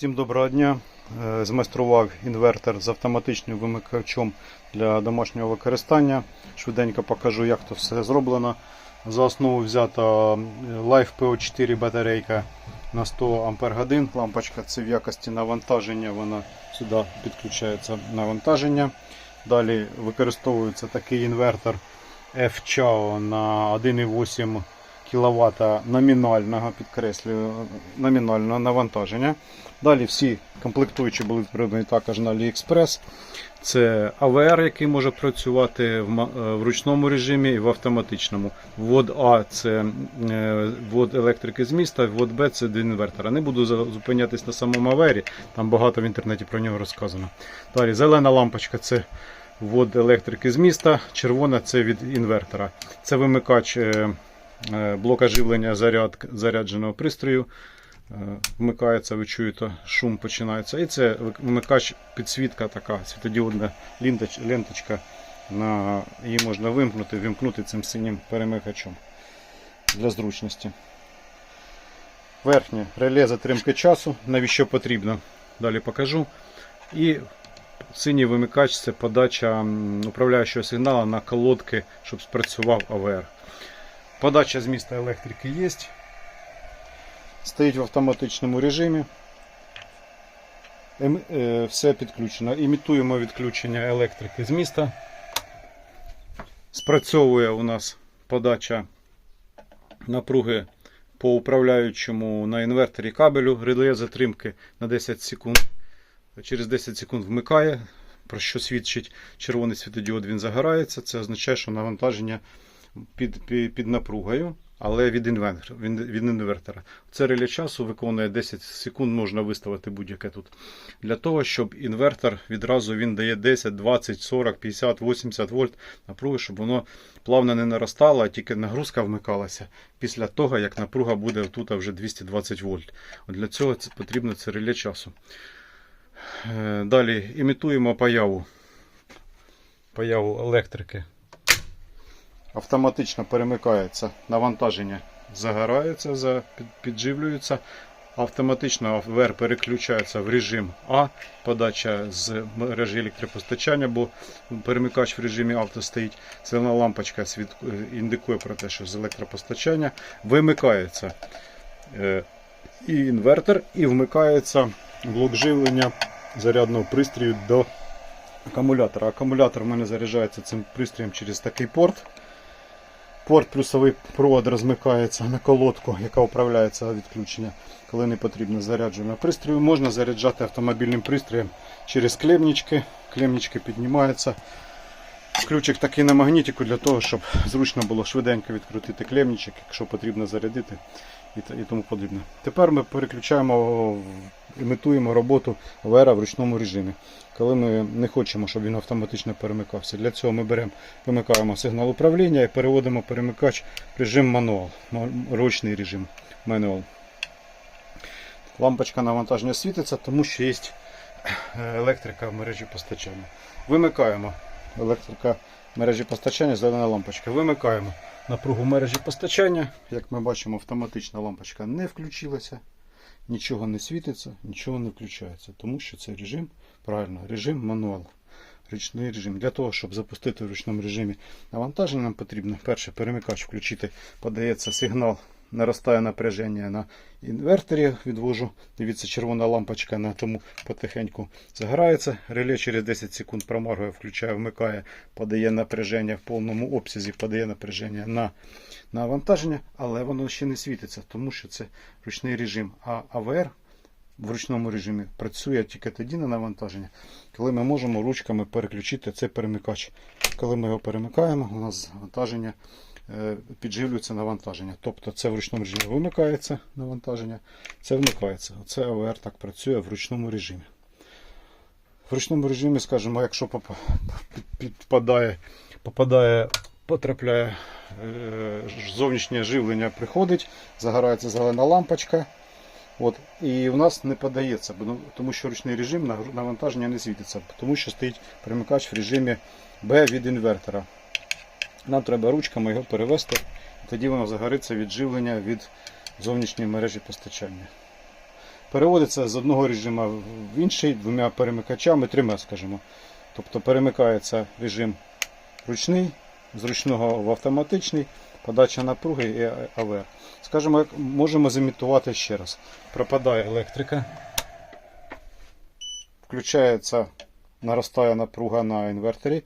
Всім доброго дня. Е, Змайстрував інвертор з автоматичним вимикачом для домашнього використання. Швиденько покажу, як то все зроблено. За основу взята е, Life PO4 батарейка на 100 Ампер годин. Лампочка це в якості навантаження, вона сюди підключається навантаження. Далі використовується такий інвертор F-CHAO на 1,8 кВт номінального підкреслюю номінального навантаження. Далі всі комплектуючі були придбані також на AliExpress. Це АВР, який може працювати в е, в ручному режимі і в автоматичному. Ввод А це е, ввод електрики з міста, ввод Б це до інвертора. Не буду зупинятись на самому АВРі, там багато в інтернеті про нього розказано. Далі зелена лампочка це ввод електрики з міста, червона це від інвертора. Це вимикач е, блока живлення заряд, зарядженого пристрою. Е, Вмикається, ви чуєте, шум починається. І це вимикач підсвітка така, світодіодна ленточка. На, її можна вимкнути, вимкнути цим синім перемикачем для зручності. Верхнє реле затримки часу, навіщо потрібно. Далі покажу. І синій вимикач це подача управляючого сигналу на колодки, щоб спрацював АВР. Подача з міста електрики є. Стоїть в автоматичному режимі. Ем- е, Все підключено. Імітуємо відключення електрики з міста. Спрацьовує у нас подача напруги по управляючому на інверторі кабелю, реле затримки на 10 секунд. Через 10 секунд вмикає, про що свідчить червоний світодіод, він загорається. Це означає, що навантаження під, під, під напругою, але від інвертора. Від, від інвертора. Це реле часу виконує 10 секунд, можна виставити будь-яке тут. Для того, щоб інвертор відразу він дає 10, 20, 40, 50, 80 вольт напруги, щоб воно плавно не наростало, а тільки нагрузка вмикалася після того, як напруга буде тут вже 220 вольт. От для цього це потрібно це реле часу. Е, Далі імітуємо появу, появу електрики. Автоматично перемикається навантаження, загорається, за- підживлюється. Автоматично ВР переключається в режим А, подача з мережі електропостачання, бо перемикач в режимі авто стоїть. Зелена лампочка е, індикує про те, що з електропостачання вимикається е, і інвертор, і вмикається блок живлення зарядного пристрою до акумулятора. Акумулятор в мене заряджається цим пристроєм через такий порт. Порт плюсовий провод розмикається на колодку, яка управляється відключення, коли не потрібно зарядження пристрою. Можна заряджати автомобільним пристроєм через клемнички. Клемнички піднімаються. Ключик такий на магнітику для того, щоб зручно було швиденько відкрутити клемничок, якщо потрібно зарядити і, тому подібне. Тепер ми переключаємо, імітуємо роботу ВР в ручному режимі, коли ми не хочемо, щоб він автоматично перемикався. Для цього ми беремо, вимикаємо сигнал управління і переводимо перемикач в режим мануал, ручний режим мануал. Лампочка навантаження світиться, тому що є електрика в мережі постачання. Вимикаємо електрика мережі постачання, зелена лампочка. Вимикаємо напругу мережі постачання. Як ми бачимо, автоматична лампочка не включилася, нічого не світиться, нічого не включається, тому що це режим, правильно, режим мануал. Ручний режим. Для того, щоб запустити в ручному режимі навантаження, нам потрібно перше перемикач включити, подається сигнал, наростає напряження на інверторі, відвожу. Дивіться, червона лампочка на тому потихеньку загорається. Реле через 10 секунд проморгує, включає, вмикає, подає напряження в повному обсязі, подає напряження на навантаження, але воно ще не світиться, тому що це ручний режим. А АВР в ручному режимі працює тільки тоді на навантаження, коли ми можемо ручками переключити цей перемикач. Коли ми його перемикаємо, у нас навантаження е, підживлюється навантаження. Тобто це в ручному режимі вимикається навантаження, це вмикається. Оце АВР так працює в ручному режимі. В ручному режимі, скажімо, якщо підпадає, попадає, потрапляє е, зовнішнє живлення, приходить, загорається зелена лампочка. От, і в нас не подається, ну, тому що ручний режим навантаження не світиться, тому що стоїть перемикач в режимі B від інвертора. Нам треба ручками його перевести, тоді воно загориться від живлення від зовнішньої мережі постачання. переводиться з одного режиму в інший двома перемикачами, трьома, скажімо. Тобто перемикається режим ручний, з ручного в автоматичний, подача напруги і АВР. Скажімо, можемо зімітувати ще раз. Пропадає електрика, включається, наростає напруга на інверторі.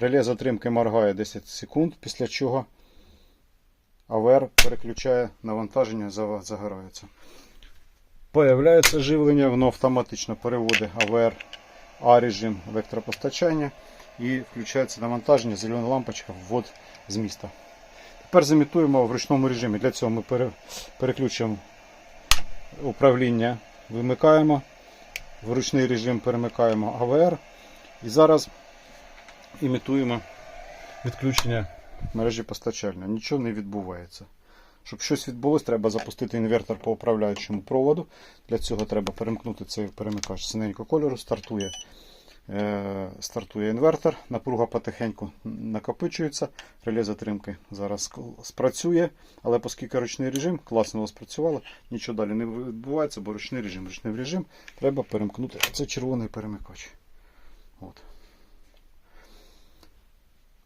Реле затримки моргає 10 секунд, після чого АВР переключає навантаження, загорається. Появляється живлення, воно автоматично переводить АВР А режим електропостачання і включається навантаження, зелена лампочка, ввод з міста. Тепер замітуємо в ручному режимі. Для цього ми пере- переключимо управління, вимикаємо, в ручний режим перемикаємо АВР і зараз імітуємо відключення мережі постачання. Нічого не відбувається. Щоб щось відбулося, треба запустити інвертор по управляючому проводу. Для цього треба перемкнути цей перемикач синенького кольору. Стартує, е, стартує інвертор, напруга потихеньку накопичується, реле затримки зараз спрацює, але оскільки ручний режим класно спрацювало, нічого далі не відбувається, бо ручний режим. Ручний режим треба перемкнути. Це червоний перемикач. От.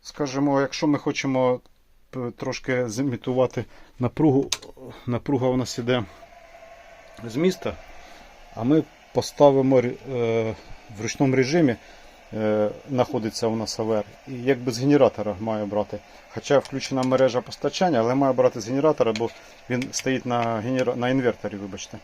Скажімо, якщо ми хочемо трошки зімітувати напругу, напруга у нас іде з міста, а ми поставимо е, в ручному режимі, е, знаходиться у нас АВР, і якби з генератора має брати. Хоча включена мережа постачання, але має брати з генератора, бо він стоїть на, генера... на інверторі, вибачте.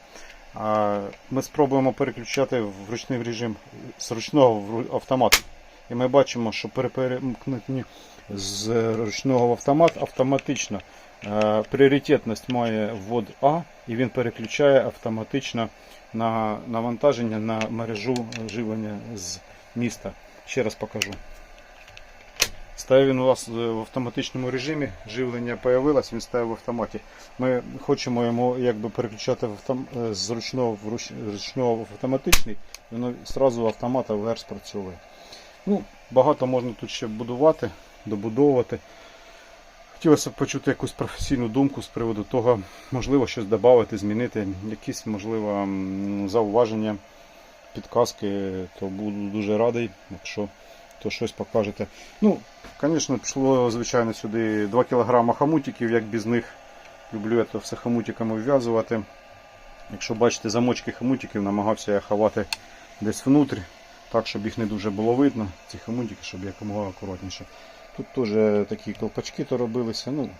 Ми спробуємо переключати в ручний режим з ручного в автомат. І ми бачимо, що при перемкненні з ручного в автомат автоматично е, пріоритетність має ввод А, і він переключає автоматично на навантаження на мережу живлення з міста. Ще раз покажу. Стає він у вас е, в автоматичному режимі, живлення появилось, він стає в автоматі. Ми хочемо йому якби переключати в автом... е, з ручного в руч... ручного в автоматичний, воно одразу автомат АВР спрацьовує. Ну, багато можна тут ще будувати, добудовувати. Хотілося б почути якусь професійну думку з приводу того, можливо, щось додати, змінити, якісь, можливо, зауваження, підказки, то буду дуже радий, якщо то щось покажете. Ну, звісно, пішло, звичайно, сюди 2 кг хамутиків, як без них. Люблю я це все хамутиками вв'язувати. Якщо бачите замочки хамутиків, намагався я ховати десь внутрі, так, щоб їх не дуже було видно, ці хамутики, щоб якомога акуратніше. Тут теж такі колпачки то робилися. Ну,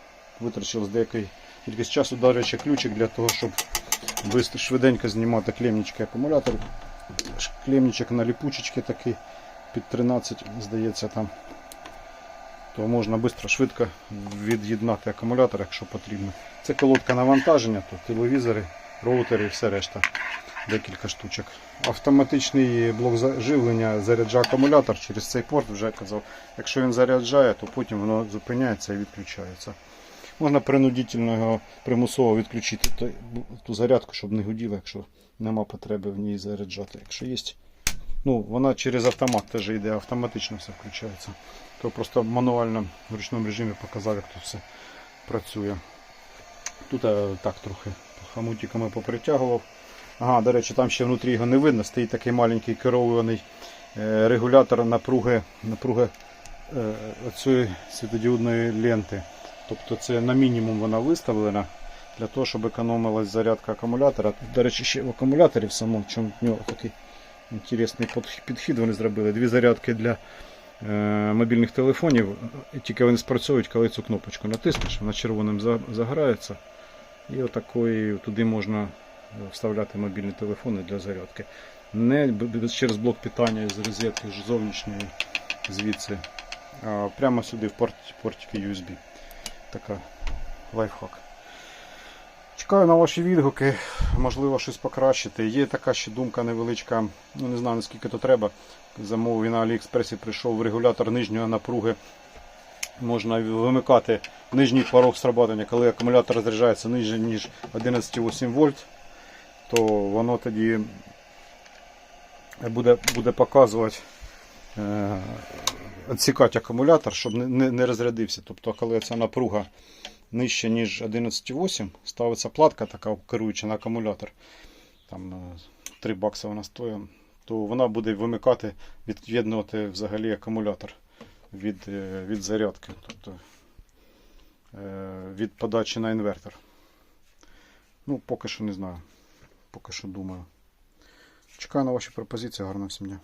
витрачив з деякої кількість часу, до ключик для того, щоб швиденько знімати клемнички акумулятор. Клемничок на ліпучечки такий під 13, здається, там. То можна швидко, швидко від'єднати акумулятор, якщо потрібно. Це колодка навантаження, тут телевізори, роутери і все решта. Декілька штучок. Автоматичний блок за- живлення заряджає акумулятор через цей порт, вже казав. Якщо він заряджає, то потім воно зупиняється і відключається. Можна принудительно його примусово відключити ту зарядку, щоб не гуділо, якщо нема потреби в ній заряджати. Якщо є, ну, вона через автомат теж йде, автоматично все включається. То просто мануально в ручному режимі показав, як тут все працює. Тут е, так трохи хамутиками попритягував. Ага, до речі, там ще внутрі його не видно, стоїть такий маленький керований е, регулятор напруги, напруги е, оцієї світодіодної ленти. Тобто це на мінімум вона виставлена для того, щоб економилась зарядка акумулятора. До речі, ще в акумуляторі в самому чому в нього такий інтересний підхід вони зробили. Дві зарядки для е, мобільних телефонів. Тільки вони спрацьовують, коли цю кнопочку натиснеш, вона червоним за- загорається. І отакої туди можна вставляти мобільні телефони для зарядки. Не через блок питання з розетки зовнішньої звідси, а прямо сюди в порт, портики USB. Така лайфхак. Чекаю на ваші відгуки, можливо щось покращити. Є така ще думка невеличка, ну не знаю наскільки то треба. Замовив на Аліекспресі прийшов регулятор нижньої напруги. Можна вимикати нижній порог срабатування, коли акумулятор розряджається нижче, ніж 11,8 вольт, то воно тоді буде буде показувати, е, цікати акумулятор, щоб не, не не, розрядився. Тобто, коли ця напруга нижче, ніж 11,8, ставиться платка, така керуюча на акумулятор. Там е, 3 бакси вона стоїть, то вона буде вимикати, від'єднувати взагалі акумулятор від е, від зарядки, тобто е, від подачі на інвертор. Ну, поки що не знаю поки що думаю. Чекаю на ваші пропозиції. Гарного всім дня.